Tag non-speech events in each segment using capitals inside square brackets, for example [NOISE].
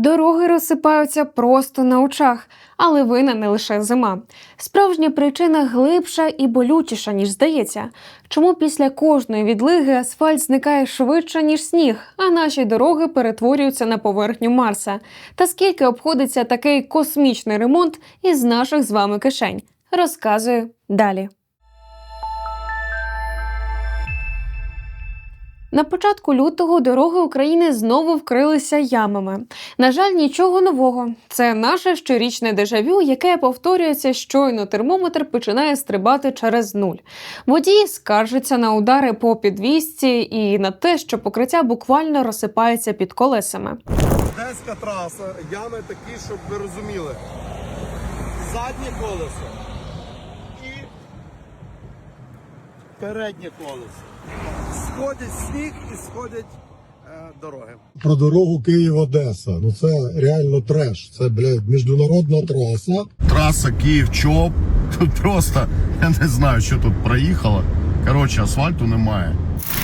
Дороги розсипаються просто на очах, але вина не лише зима. Справжня причина глибша і болючіша, ніж здається. Чому після кожної відлиги асфальт зникає швидше, ніж сніг, а наші дороги перетворюються на поверхню Марса? Та скільки обходиться такий космічний ремонт із наших з вами кишень? Розказую далі. На початку лютого дороги України знову вкрилися ямами. На жаль, нічого нового. Це наше щорічне дежавю, яке повторюється щойно термометр починає стрибати через нуль. Водії скаржаться на удари по підвісці і на те, що покриття буквально розсипається під колесами. Одеська траса, ями такі, щоб ви розуміли. Заднє колесо і переднє колесо. Сходить сніг і сходять е, дороги. про дорогу Київ-Одеса. Ну це реально треш. Це блядь, міжнародна траса. Траса Київ-Чоп. Тут [LAUGHS] просто я не знаю, що тут проїхало. Коротше, асфальту немає.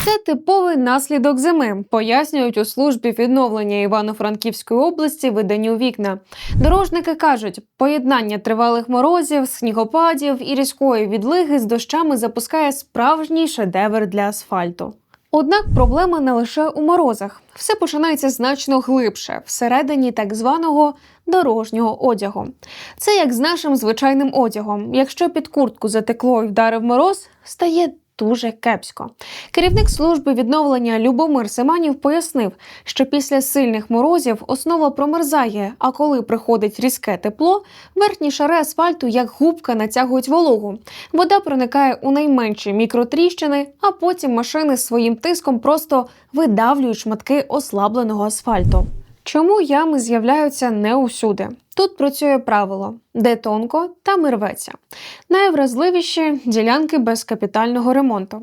Це типовий наслідок зими, пояснюють у службі відновлення Івано-Франківської області виданню вікна. Дорожники кажуть, поєднання тривалих морозів, снігопадів і різкої відлиги з дощами запускає справжній шедевр для асфальту. Однак проблема не лише у морозах. Все починається значно глибше, всередині так званого дорожнього одягу. Це як з нашим звичайним одягом. Якщо під куртку затекло і вдарив мороз, стає дуже кепсько. Керівник служби відновлення Любомир Семанів пояснив, що після сильних морозів основа промерзає, а коли приходить різке тепло, верхні шари асфальту як губка натягують вологу. Вода проникає у найменші мікротріщини, а потім машини своїм тиском просто видавлюють шматки ослабленого асфальту. Чому ями з'являються не усюди? Тут працює правило, де тонко, там і рветься. Найвразливіші ділянки без капітального ремонту.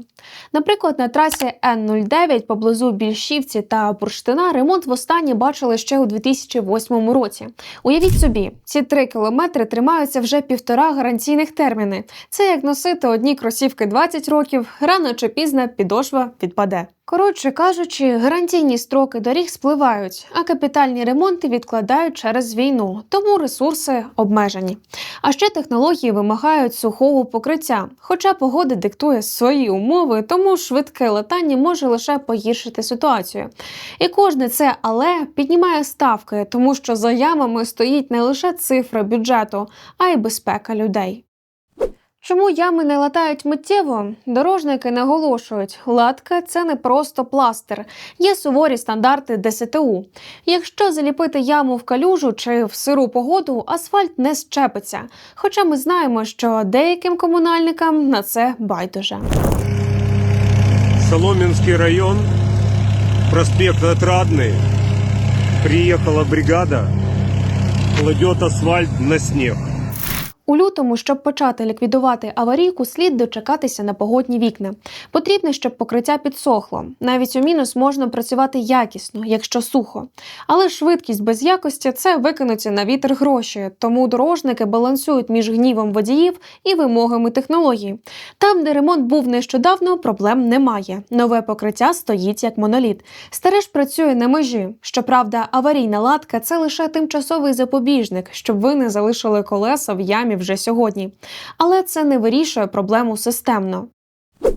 Наприклад, на трасі Н-09 поблизу Більшівці та Бурштина ремонт востаннє бачили ще у 2008 році. Уявіть собі, ці три кілометри тримаються вже півтора гарантійних терміни. Це як носити одні кросівки 20 років, рано чи пізно підошва відпаде. Коротше кажучи, гарантійні строки доріг спливають, а капітальні ремонти відкладають через війну, тому ресурси обмежені. А ще технології вимагають сухого покриття. Хоча погода диктує свої умови, тому швидке летання може лише погіршити ситуацію. І кожне це але піднімає ставки, тому що за ямами стоїть не лише цифра бюджету, а й безпека людей. Чому ями не латають миттєво? Дорожники наголошують, латка це не просто пластир, є суворі стандарти ДСТУ. Якщо заліпити яму в калюжу чи в сиру погоду, асфальт не щепиться. Хоча ми знаємо, що деяким комунальникам на це байдуже. Соломенский район, проспект Отрадный. Приехала бригада, кладет асфальт на снег. У лютому, щоб почати ліквідувати аварійку, слід дочекатися на погодні вікна. Потрібно, щоб покриття підсохло. Навіть у мінус можна працювати якісно, якщо сухо. Але швидкість без якості це викинуті на вітер гроші, тому дорожники балансують між гнівом водіїв і вимогами технології. Там, де ремонт був нещодавно, проблем немає. Нове покриття стоїть як моноліт. Старе ж працює на межі. Щоправда, аварійна латка це лише тимчасовий запобіжник, щоб ви не залишили колеса в ямі вже сьогодні. Але це не вирішує проблему системно.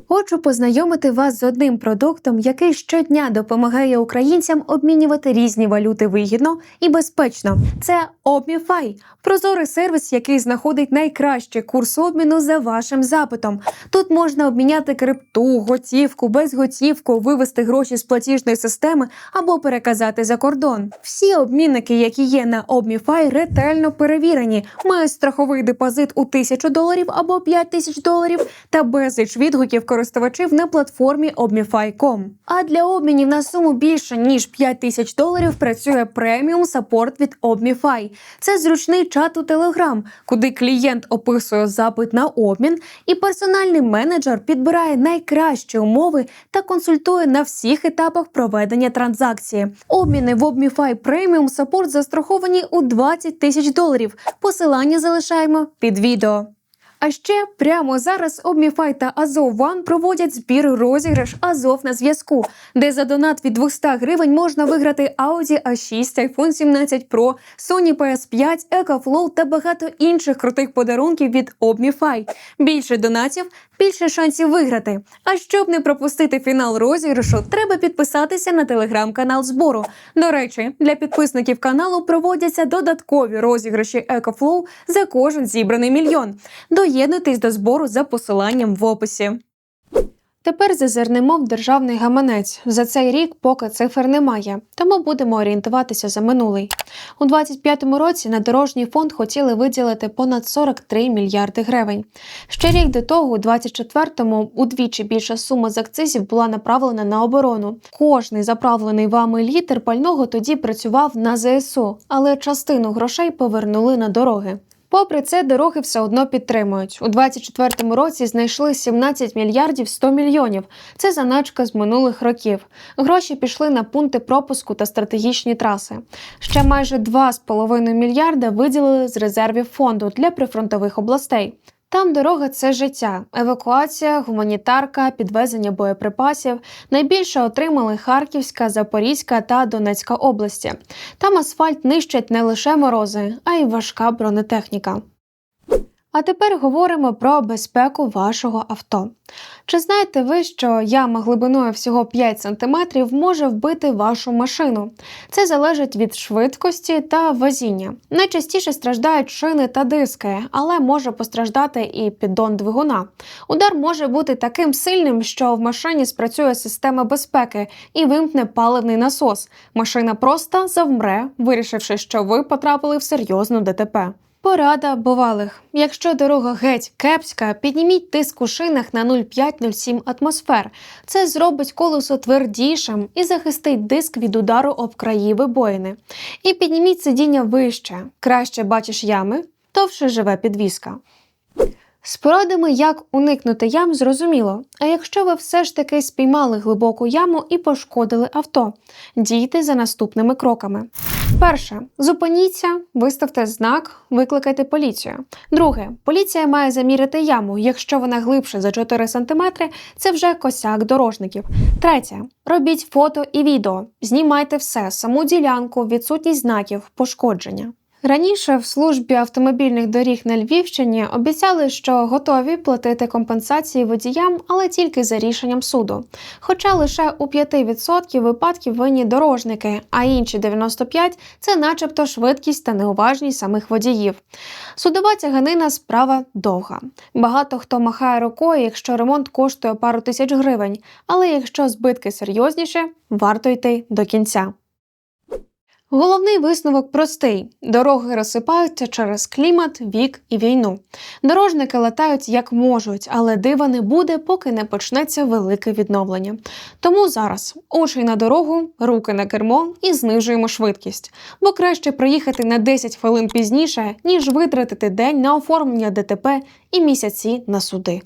Хочу познайомити вас з одним продуктом, який щодня допомагає українцям обмінювати різні валюти вигідно і безпечно. Це Обміфай – прозорий сервіс, який знаходить найкращий курс обміну за вашим запитом. Тут можна обміняти крипту, готівку, безготівку, вивести гроші з платіжної системи або переказати за кордон. Всі обмінники, які є на Обміфай, ретельно перевірені, мають страховий депозит у тисячу доларів або 5 тисяч доларів та безліч відгуків користувачів на платформі Obmify.com. А для обмінів на суму більше ніж 5 тисяч доларів працює преміум саппорт від Obmify. Це зручний чат у Telegram, куди клієнт описує запит на обмін, і персональний менеджер підбирає найкращі умови та консультує на всіх етапах проведення транзакції. Обміни в Obmify Premium Support застраховані у 20 тисяч доларів. Посилання залишаємо під відео. А ще прямо зараз Обміфай та Азов Ван проводять збір розіграш Азов на зв'язку, де за донат від 200 гривень можна виграти Audi A6, iPhone 17 Pro, Sony PS5, EcoFlow та багато інших крутих подарунків від Обміфай. Більше донатів, більше шансів виграти. А щоб не пропустити фінал розіграшу, треба підписатися на телеграм-канал збору. До речі, для підписників каналу проводяться додаткові розіграші EcoFlow за кожен зібраний мільйон. Доєднуйтесь до збору за посиланням в описі. Тепер зазирнемо в державний гаманець. За цей рік поки цифр немає, тому будемо орієнтуватися за минулий. У 2025 році на дорожній фонд хотіли виділити понад 43 мільярди гривень. Ще рік до того, у 24-му, удвічі більша сума з акцизів була направлена на оборону. Кожний заправлений вами літр пального тоді працював на ЗСУ, але частину грошей повернули на дороги. Попри це, дороги все одно підтримують. У 24-му році знайшли 17 мільярдів 100 мільйонів. Це заначка з минулих років. Гроші пішли на пункти пропуску та стратегічні траси. Ще майже 2,5 мільярда виділили з резервів фонду для прифронтових областей. Там дорога це життя, евакуація, гуманітарка, підвезення боєприпасів. Найбільше отримали Харківська, Запорізька та Донецька області. Там асфальт нищать не лише морози, а й важка бронетехніка. А тепер говоримо про безпеку вашого авто. Чи знаєте ви, що яма глибиною всього 5 см може вбити вашу машину? Це залежить від швидкості та вазіння. Найчастіше страждають шини та диски, але може постраждати і піддон двигуна. Удар може бути таким сильним, що в машині спрацює система безпеки і вимкне паливний насос. Машина просто завмре, вирішивши, що ви потрапили в серйозну ДТП. Порада бувалих. Якщо дорога геть кепська, підніміть тиск у шинах на 0,5-0,7 атмосфер. Це зробить колесо твердішим і захистить диск від удару об краї вибоїни. І підніміть сидіння вище. Краще бачиш ями, довше живе підвіска. З порадами, як уникнути ям, зрозуміло. А якщо ви все ж таки спіймали глибоку яму і пошкодили авто, дійте за наступними кроками. Перше, зупиніться, виставте знак, викликайте поліцію. Друге, поліція має заміряти яму. Якщо вона глибше за 4 см, це вже косяк дорожників. Третє, робіть фото і відео. Знімайте все, саму ділянку, відсутність знаків, пошкодження. Раніше в службі автомобільних доріг на Львівщині обіцяли, що готові платити компенсації водіям, але тільки за рішенням суду. Хоча лише у 5% випадків винні дорожники, а інші 95% – це начебто швидкість та неуважність самих водіїв. Судова тяганина справа довга. Багато хто махає рукою, якщо ремонт коштує пару тисяч гривень, але якщо збитки серйозніші, варто йти до кінця. Головний висновок простий: дороги розсипаються через клімат, вік і війну. Дорожники летають як можуть, але дива не буде, поки не почнеться велике відновлення. Тому зараз очі на дорогу, руки на кермо і знижуємо швидкість. Бо краще приїхати на 10 хвилин пізніше, ніж витратити день на оформлення ДТП і місяці на суди.